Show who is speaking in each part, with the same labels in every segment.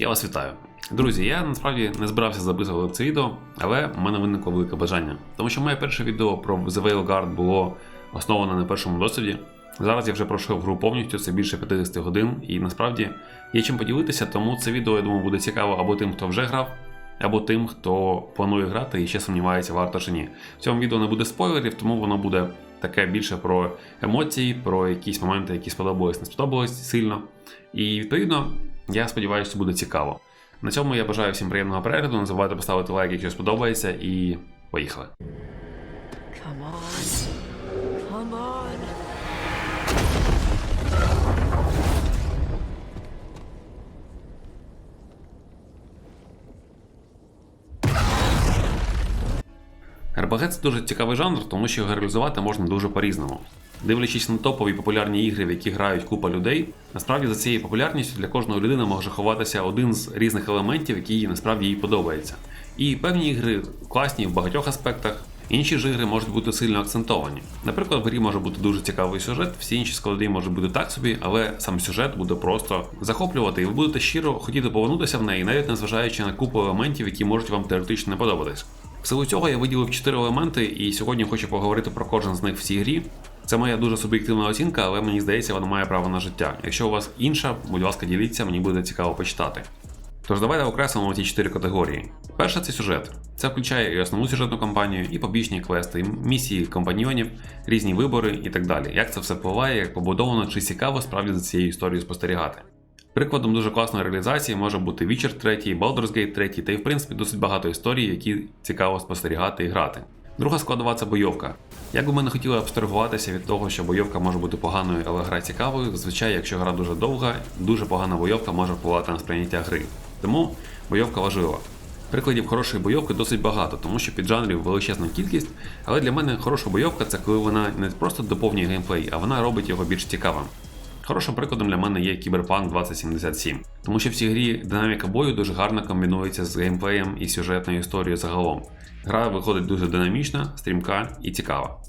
Speaker 1: Я вас вітаю. Друзі, я насправді не збирався записувати це відео, але в мене виникло велике бажання. Тому що моє перше відео про The Veil Guard було основане на першому досвіді. Зараз я вже пройшов гру повністю, це більше 50 годин, і насправді є чим поділитися, тому це відео, я думаю, буде цікаво або тим, хто вже грав, або тим, хто планує грати і ще сумнівається, варто чи ні. В цьому відео не буде спойлерів, тому воно буде таке більше про емоції, про якісь моменти, які сподобались, не сподобались сильно. І відповідно, я сподіваюся, що буде цікаво. На цьому я бажаю всім приємного перегляду. Не забувайте поставити лайк, якщо сподобається, і поїхали.
Speaker 2: Come on. Come on.
Speaker 1: РПГ це дуже цікавий жанр, тому що його реалізувати можна дуже по-різному. Дивлячись на топові популярні ігри, в які грають купа людей, насправді за цією популярністю для кожної людини може ховатися один з різних елементів, які їй насправді їй подобається. І певні ігри класні в багатьох аспектах, інші ж ігри можуть бути сильно акцентовані. Наприклад, в грі може бути дуже цікавий сюжет, всі інші склади можуть бути так собі, але сам сюжет буде просто захоплювати, і ви будете щиро хотіти повернутися в неї, навіть незважаючи на купу елементів, які можуть вам теоретично не подобатись. В силу цього я виділив 4 елементи, і сьогодні хочу поговорити про кожен з них в цій грі. Це моя дуже суб'єктивна оцінка, але мені здається, вона має право на життя. Якщо у вас інша, будь ласка, діліться, мені буде цікаво почитати. Тож давайте окреслимо ці чотири категорії. Перша це сюжет. Це включає і основну сюжетну кампанію, і побічні квести, і місії компаньйонів, різні вибори і так далі. Як це все впливає, як побудовано, чи цікаво справді за цією історією спостерігати. Прикладом дуже класної реалізації може бути Witcher 3, Baldur's Gate 3 та й в принципі досить багато історій, які цікаво спостерігати і грати. Друга складова це бойовка. Як би ми не хотіли абстрагуватися від того, що бойовка може бути поганою, але гра цікавою, зазвичай, якщо гра дуже довга, дуже погана бойовка може впливати на сприйняття гри. Тому бойовка важлива. Прикладів хорошої бойовки досить багато, тому що піджанрів величезна кількість, але для мене хороша бойовка це коли вона не просто доповнює геймплей, а вона робить його більш цікавим. Хорошим прикладом для мене є Cyberpunk 2077, тому що в цій грі динаміка бою дуже гарно комбінується з геймплеєм і сюжетною історією загалом. Гра виходить дуже динамічна, стрімка і цікава.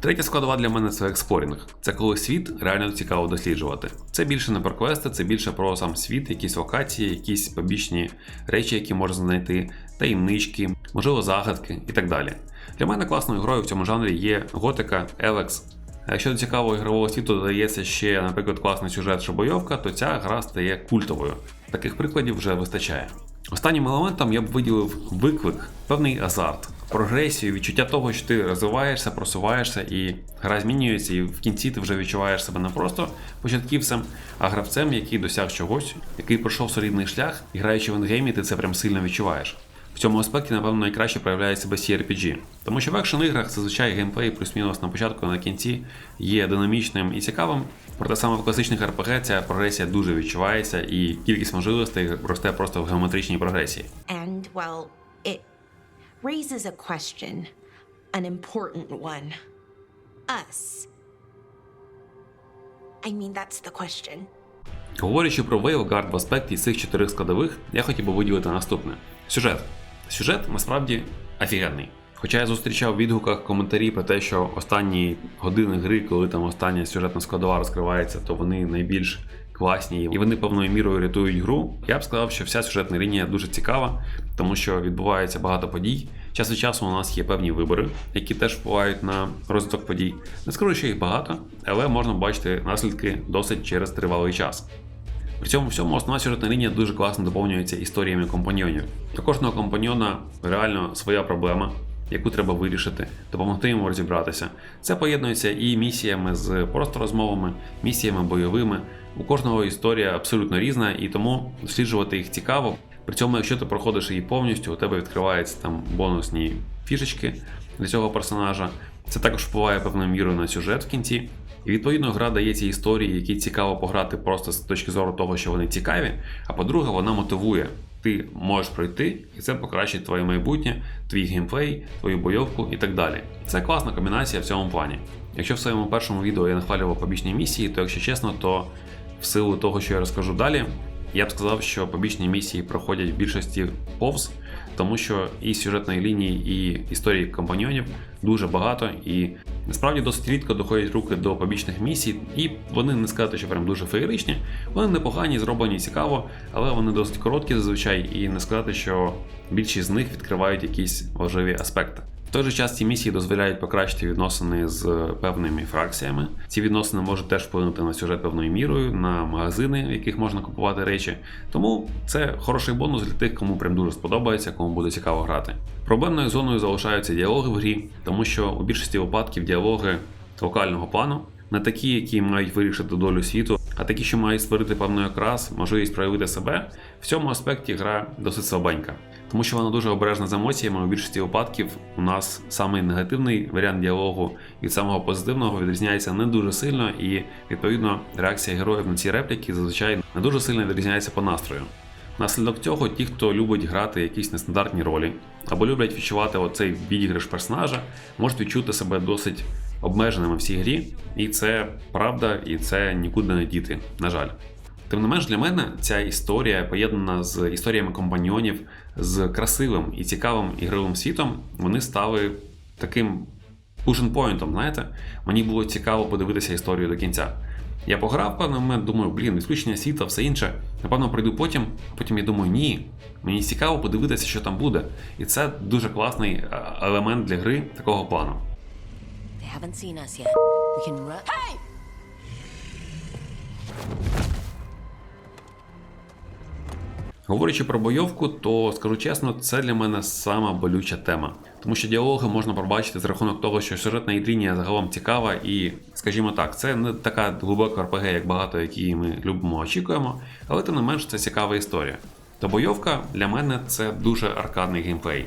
Speaker 1: Третя складова для мене це експлорінг. Це коли світ реально цікаво досліджувати. Це більше не про квести, це більше про сам світ, якісь локації, якісь побічні речі, які можна знайти, таємнички, можливо, загадки і так далі. Для мене класною грою в цьому жанрі є Готика, Елекс. Якщо до цікавого ігрового світу додається ще, наприклад, класний сюжет чи бойовка, то ця гра стає культовою. Таких прикладів вже вистачає. Останнім елементом я б виділив виклик, певний азарт, прогресію, відчуття того, що ти розвиваєшся, просуваєшся, і гра змінюється, і в кінці ти вже відчуваєш себе не просто початківцем, а гравцем, який досяг чогось, який пройшов солідний шлях, і граючи в ендгеймі, ти це прям сильно відчуваєш. В цьому аспекті, напевно, найкраще проявляє себе CRPG. Тому що в екшен іграх зазвичай геймплей плюс-мінус на початку на кінці є динамічним і цікавим. Проте саме в класичних RPG ця прогресія дуже відчувається, і кількість можливостей росте просто в геометричній прогресії.
Speaker 3: And, well, it raises a question, an important one. Us. I mean, that's the question.
Speaker 1: Говорячи про Veilguard в аспекті цих чотирьох складових, я хотів би виділити наступне: сюжет. Сюжет насправді офігенний. Хоча я зустрічав в відгуках коментарі про те, що останні години гри, коли там остання сюжетна складова розкривається, то вони найбільш класні і вони певною мірою рятують гру. Я б сказав, що вся сюжетна лінія дуже цікава, тому що відбувається багато подій. Час від часу у нас є певні вибори, які теж впливають на розвиток подій. Не скажу, що їх багато, але можна бачити наслідки досить через тривалий час. При цьому всьому основна сюжетна лінія дуже класно доповнюється історіями компаньйонів. Для кожного компаньйона реально своя проблема, яку треба вирішити, допомогти йому розібратися. Це поєднується і місіями з просто розмовами, місіями бойовими. У кожного історія абсолютно різна, і тому досліджувати їх цікаво. При цьому, якщо ти проходиш її повністю, у тебе відкриваються там бонусні фішечки для цього персонажа. Це також впливає певною мірою на сюжет в кінці. І відповідно гра дає ці історії, які цікаво пограти просто з точки зору того, що вони цікаві. А по-друге, вона мотивує. Ти можеш пройти, і це покращить твоє майбутнє, твій геймплей, твою бойовку і так далі. Це класна комбінація в цьому плані. Якщо в своєму першому відео я нахвалював побічні місії, то якщо чесно, то в силу того, що я розкажу далі, я б сказав, що побічні місії проходять в більшості повз, тому що і сюжетної лінії, і історії компаньйонів дуже багато і насправді досить рідко доходять руки до побічних місій, і вони не сказати, що прям дуже феєричні. Вони непогані, зроблені цікаво, але вони досить короткі зазвичай, і не сказати, що більшість з них відкривають якісь важливі аспекти. В той же час ці місії дозволяють покращити відносини з певними фракціями. Ці відносини можуть теж вплинути на сюжет певною мірою, на магазини, в яких можна купувати речі. Тому це хороший бонус для тих, кому прям дуже сподобається, кому буде цікаво грати. Проблемною зоною залишаються діалоги в грі, тому що у більшості випадків діалоги локального плану. Не такі, які мають вирішити долю світу, а такі, що мають створити певний окрас, можливість проявити себе. В цьому аспекті гра досить слабенька, тому що вона дуже обережна з емоціями. У більшості випадків у нас самий негативний варіант діалогу від самого позитивного відрізняється не дуже сильно, і відповідно реакція героїв на ці репліки зазвичай не дуже сильно відрізняється по настрою. Наслідок цього, ті, хто любить грати якісь нестандартні ролі, або люблять відчувати оцей відіграш персонажа, можуть відчути себе досить обмеженими в цій грі, і це правда, і це нікуди не діти, на жаль. Тим не менш, для мене ця історія, поєднана з історіями компаньйонів, з красивим і цікавим ігровим світом, вони стали таким пушн-поінтом, знаєте? Мені було цікаво подивитися історію до кінця. Я пограв певний момент, думаю, блін, відключення світла, все інше. Напевно, прийду потім. Потім я думаю, ні. Мені цікаво подивитися, що там буде. І це дуже класний е, елемент для гри такого плану.
Speaker 2: They haven't seen us yet. We can run. Hey!
Speaker 1: Говорячи про бойовку, то скажу чесно, це для мене сама болюча тема. Тому що діалоги можна пробачити з рахунок того, що сюжетна лінія загалом цікава, і, скажімо так, це не така глибока РПГ, як багато, які ми любимо, очікуємо, але тим не менш це цікава історія. То бойовка для мене це дуже аркадний геймплей.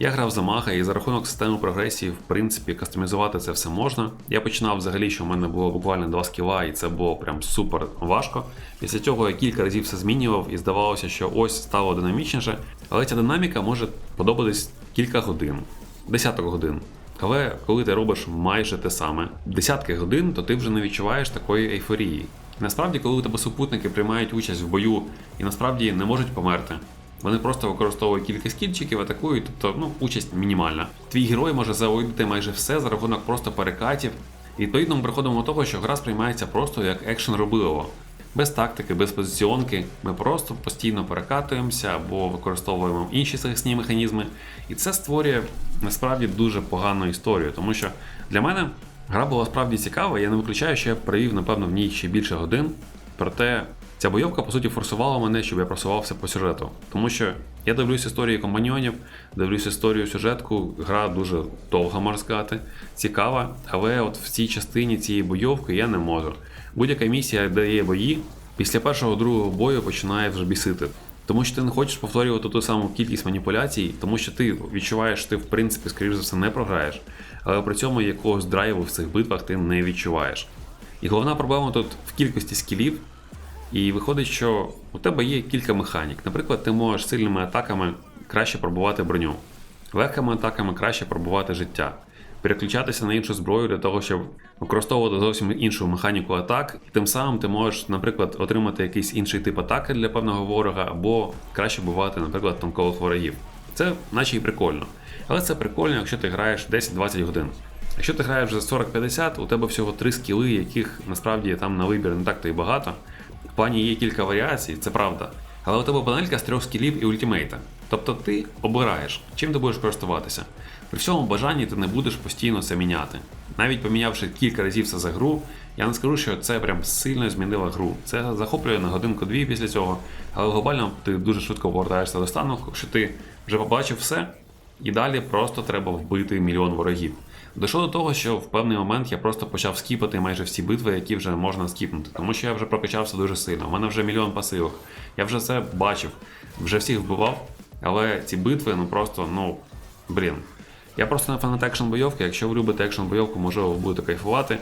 Speaker 1: Я грав за мага і за рахунок системи прогресії, в принципі, кастомізувати це все можна. Я починав взагалі, що в мене було буквально два скіла, і це було прям супер важко. Після цього я кілька разів все змінював і здавалося, що ось стало динамічніше, але ця динаміка може подобатись кілька годин, десяток годин. Але коли ти робиш майже те саме, десятки годин, то ти вже не відчуваєш такої ейфорії. Насправді, коли у тебе супутники приймають участь в бою і насправді не можуть померти, вони просто використовують кілька скільчиків, атакують, тобто ну, участь мінімальна. Твій герой може завоювати майже все за рахунок просто перекатів. І відповідно ми приходимо до того, що гра сприймається просто як екшен робилово. Без тактики, без позиціонки, ми просто постійно перекатуємося або використовуємо інші захисні механізми. І це створює насправді дуже погану історію, тому що для мене гра була справді цікава, я не виключаю, що я провів, напевно, в ній ще більше годин. Проте ця бойовка, по суті, форсувала мене, щоб я просувався по сюжету. Тому що я дивлюсь історії компаньйонів, дивлюсь історію сюжетку, гра дуже довга, можна сказати, цікава, але от в цій частині цієї бойовки я не можу. Будь-яка місія, де є бої, після першого другого бою починає вже бісити. Тому що ти не хочеш повторювати ту саму кількість маніпуляцій, тому що ти відчуваєш, що ти в принципі, скоріш за все, не програєш, але при цьому якогось драйву в цих битвах ти не відчуваєш. І головна проблема тут в кількості скілів. І виходить, що у тебе є кілька механік. Наприклад, ти можеш сильними атаками краще пробувати броню, легкими атаками краще пробувати життя, переключатися на іншу зброю для того, щоб використовувати зовсім іншу механіку атак. Тим самим ти можеш, наприклад, отримати якийсь інший тип атаки для певного ворога, або краще бувати, наприклад, танкових ворогів. Це наче і прикольно. Але це прикольно, якщо ти граєш 10-20 годин. Якщо ти граєш вже 40-50, у тебе всього три скіли, яких насправді там на вибір не так то і багато. Плані є кілька варіацій, це правда. Але у тебе панелька з трьох скілів і ультимейта. Тобто ти обираєш, чим ти будеш користуватися. При всьому бажанні ти не будеш постійно це міняти. Навіть помінявши кілька разів це за гру, я не скажу, що це прям сильно змінило гру. Це захоплює на годинку-дві після цього, але глобально ти дуже швидко повертаєшся до стану, що ти вже побачив все, і далі просто треба вбити мільйон ворогів. Дійшло до того, що в певний момент я просто почав скіпати майже всі битви, які вже можна скіпнути, тому що я вже прокачався дуже сильно. У мене вже мільйон пасивок. Я вже все бачив, вже всіх вбивав. Але ці битви, ну просто, ну блін. Я просто не фанат екшн бойовки. Якщо ви любите екшн бойовку, можливо, ви будете кайфувати.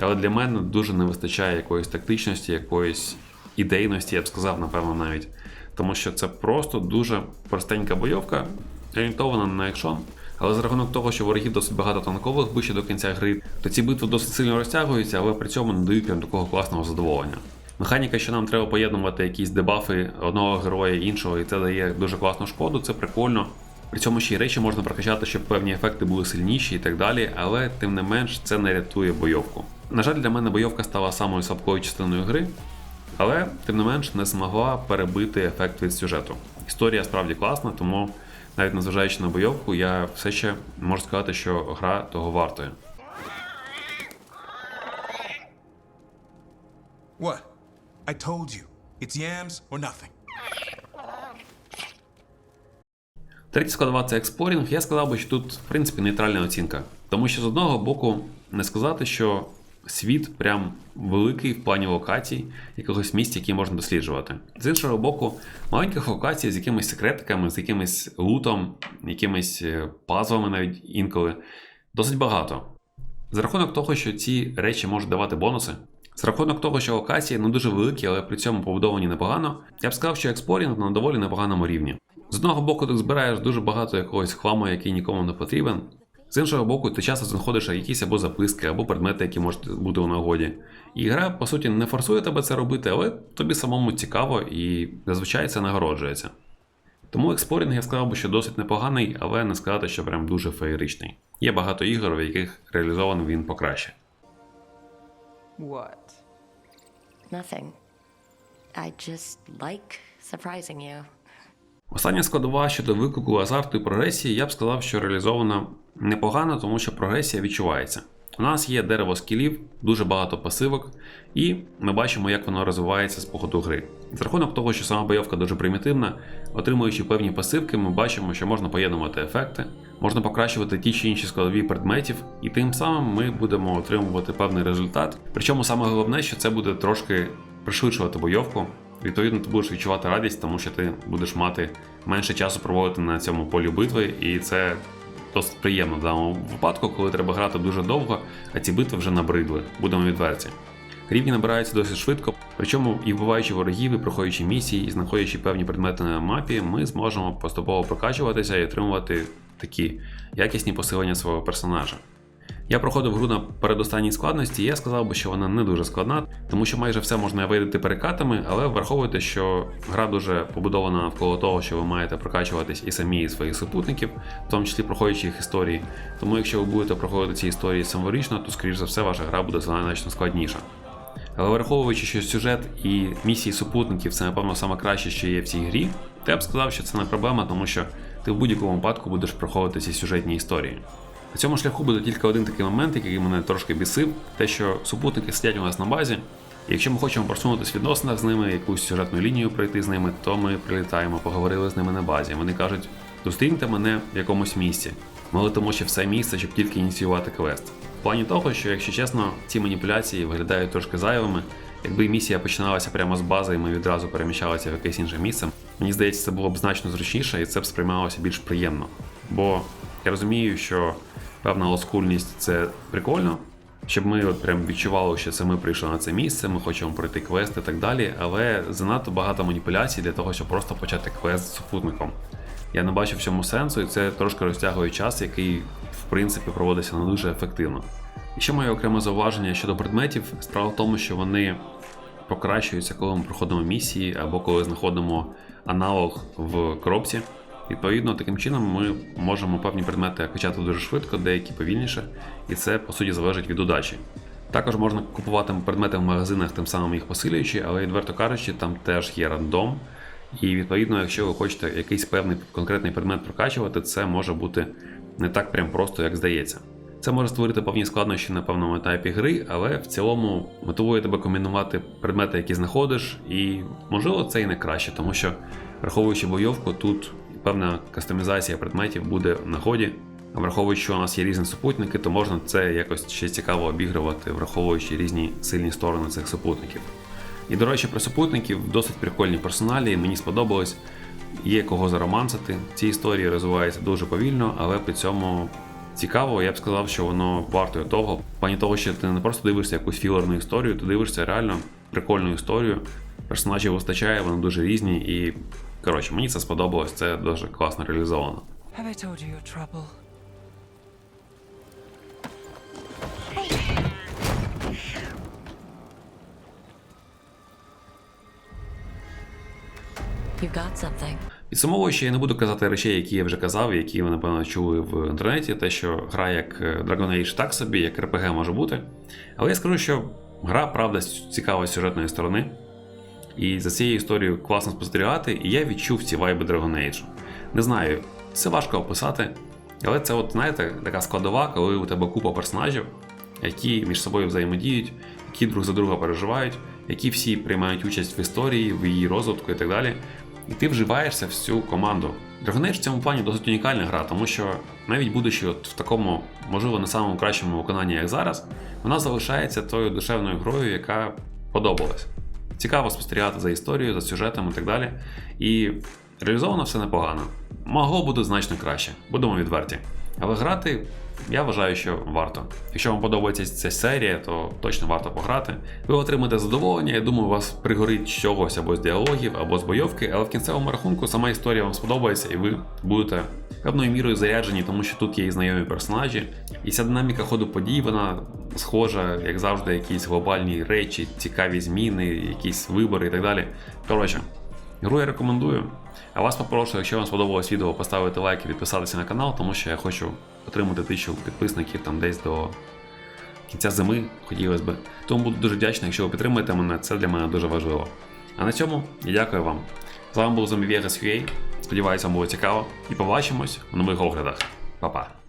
Speaker 1: Але для мене дуже не вистачає якоїсь тактичності, якоїсь ідейності, я б сказав, напевно, навіть. Тому що це просто дуже простенька бойовка, орієнтована на екшон. Але за рахунок того, що ворогів досить багато танкових ближче до кінця гри, то ці битви досить сильно розтягуються, але при цьому не дають прям такого класного задоволення. Механіка, що нам треба поєднувати якісь дебафи одного героя іншого, і це дає дуже класну шкоду, це прикольно. При цьому ще й речі можна прокачати, щоб певні ефекти були сильніші і так далі, але тим не менш це не рятує бойовку. На жаль, для мене бойовка стала самою слабкою частиною гри, але тим не менш не змогла перебити ефект від сюжету. Історія справді класна, тому навіть незважаючи на бойовку, я все ще можу сказати, що гра того вартує.
Speaker 4: What? I told you. It's yams or nothing.
Speaker 1: Третя складова це експорінг. Я сказав би, що тут, в принципі, нейтральна оцінка. Тому що з одного боку не сказати, що світ прям великий в плані локацій, якогось місць, які можна досліджувати. З іншого боку, маленьких локацій з якимись секретиками, з якимось лутом, якимись е, пазлами навіть інколи, досить багато. За рахунок того, що ці речі можуть давати бонуси, за рахунок того, що локації не дуже великі, але при цьому побудовані непогано, я б сказав, що експорінг на доволі непоганому рівні. З одного боку, ти збираєш дуже багато якогось хламу, який нікому не потрібен. З іншого боку, ти часто знаходиш якісь або записки, або предмети, які можуть бути у нагоді. І гра, по суті, не форсує тебе це робити, але тобі самому цікаво і зазвичай це нагороджується. Тому експорінг я сказав би, що досить непоганий, але не сказати, що прям дуже феєричний. Є багато ігор, в яких реалізований він покраще.
Speaker 5: What?
Speaker 2: Nothing. I just like surprising you.
Speaker 1: Остання складова щодо виклику азарту і прогресії, я б сказав, що реалізована непогано, тому що прогресія відчувається. У нас є дерево скілів, дуже багато пасивок, і ми бачимо, як воно розвивається з походу гри. За рахунок того, що сама бойовка дуже примітивна, отримуючи певні пасивки, ми бачимо, що можна поєднувати ефекти, можна покращувати ті чи інші складові предметів, і тим самим ми будемо отримувати певний результат. Причому саме головне, що це буде трошки пришвидшувати бойовку. Відповідно, ти будеш відчувати радість, тому що ти будеш мати менше часу проводити на цьому полі битви, і це досить приємно в даному випадку, коли треба грати дуже довго, а ці битви вже набридли, будемо відверті. Рівні набираються досить швидко, причому і вбиваючи ворогів, і проходячи місії, і знаходячи певні предмети на мапі, ми зможемо поступово прокачуватися і отримувати такі якісні посилення свого персонажа. Я проходив гру на передостанній складності, і я сказав би, що вона не дуже складна, тому що майже все можна вийти перекатами, але враховуйте, що гра дуже побудована навколо того, що ви маєте прокачуватись і самі і своїх супутників, в тому числі проходячи їх історії. Тому якщо ви будете проходити ці історії саморічно, то скоріш за все ваша гра буде значно складніша. Але враховуючи, що сюжет і місії супутників це, напевно, саме краще, що є в цій грі, то я б сказав, що це не проблема, тому що ти в будь-якому випадку будеш проходити ці сюжетні історії. На цьому шляху буде тільки один такий момент, який мене трошки бісив, те, що супутники сидять у нас на базі. І якщо ми хочемо просунутися в відносинах з ними, якусь сюжетну лінію пройти з ними, то ми прилітаємо, поговорили з ними на базі. Вони кажуть, зустріньте мене в якомусь місці. Ми летимо ще все місце, щоб тільки ініціювати квест. В плані того, що, якщо чесно, ці маніпуляції виглядають трошки зайвими. Якби місія починалася прямо з бази, і ми відразу переміщалися в якесь інше місце, мені здається, це було б значно зручніше і це б сприймалося більш приємно. Бо я розумію, що певна олдскульність це прикольно, щоб ми от прям відчували, що це ми прийшли на це місце, ми хочемо пройти квест і так далі, але занадто багато маніпуляцій для того, щоб просто почати квест з супутником. Я не бачу в цьому сенсу, і це трошки розтягує час, який в принципі проводиться не дуже ефективно. І ще моє окреме зауваження щодо предметів. Справа в тому, що вони покращуються, коли ми проходимо місії або коли знаходимо аналог в коробці. Відповідно, таким чином ми можемо певні предмети качати дуже швидко, деякі повільніше, і це по суті залежить від удачі. Також можна купувати предмети в магазинах, тим самим їх посилюючи, але відверто кажучи, там теж є рандом. І відповідно, якщо ви хочете якийсь певний конкретний предмет прокачувати, це може бути не так прям просто, як здається. Це може створити певні складнощі на певному етапі гри, але в цілому мотивує тебе комбінувати предмети, які знаходиш, і можливо це і не краще, тому що враховуючи бойовку, тут певна кастомізація предметів буде на ході. Враховуючи, що у нас є різні супутники, то можна це якось ще цікаво обігрувати, враховуючи різні сильні сторони цих супутників. І, до речі, про супутників досить прикольні персоналі, мені сподобалось. Є кого заромансити. Ці історії розвиваються дуже повільно, але при цьому цікаво, я б сказав, що воно вартує того. В плані того, що ти не просто дивишся якусь філерну історію, ти дивишся реально прикольну історію. Персонажів вистачає, вони дуже різні, і коротше, мені це сподобалось, це дуже класно реалізовано.
Speaker 5: Have I told you your trouble?
Speaker 2: You've got something.
Speaker 1: Підсумовуючи, я не буду казати речей, які я вже казав, які ви, напевно, чули в інтернеті, те, що гра як е, Dragon Age так собі, як RPG може бути. Але я скажу, що гра, правда, цікава з сюжетної сторони. І за цією історією класно спостерігати, і я відчув ці вайби Dragon Age. Не знаю, це важко описати, але це, от, знаєте, така складова, коли у тебе купа персонажів, які між собою взаємодіють, які друг за друга переживають, які всі приймають участь в історії, в її розвитку і так далі. І ти вживаєшся в цю команду. Dragon Age в цьому плані досить унікальна гра, тому що навіть будучи от в такому, можливо, не самому кращому виконанні, як зараз, вона залишається тою душевною грою, яка подобалась. Цікаво спостерігати за історією, за сюжетом і так далі. І реалізовано все непогано. Могло бути значно краще, будемо відверті. Але грати я вважаю, що варто. Якщо вам подобається ця серія, то точно варто пограти. Ви отримаєте задоволення, я думаю, у вас пригорить чогось або з діалогів, або з бойовки, але в кінцевому рахунку сама історія вам сподобається, і ви будете певною мірою заряджені, тому що тут є і знайомі персонажі. І ця динаміка ходу подій, вона схожа, як завжди, якісь глобальні речі, цікаві зміни, якісь вибори і так далі. Коротше, гру я рекомендую. А вас попрошу, якщо вам сподобалось відео, поставити лайк і підписатися на канал, тому що я хочу отримати тисячу підписників там десь до кінця зими, хотілося б. Тому буду дуже вдячний, якщо ви підтримуєте мене, це для мене дуже важливо. А на цьому я дякую вам. З вами був Зомбі. Сподіваюся, вам було цікаво. І побачимось в нових оглядах. Па-па.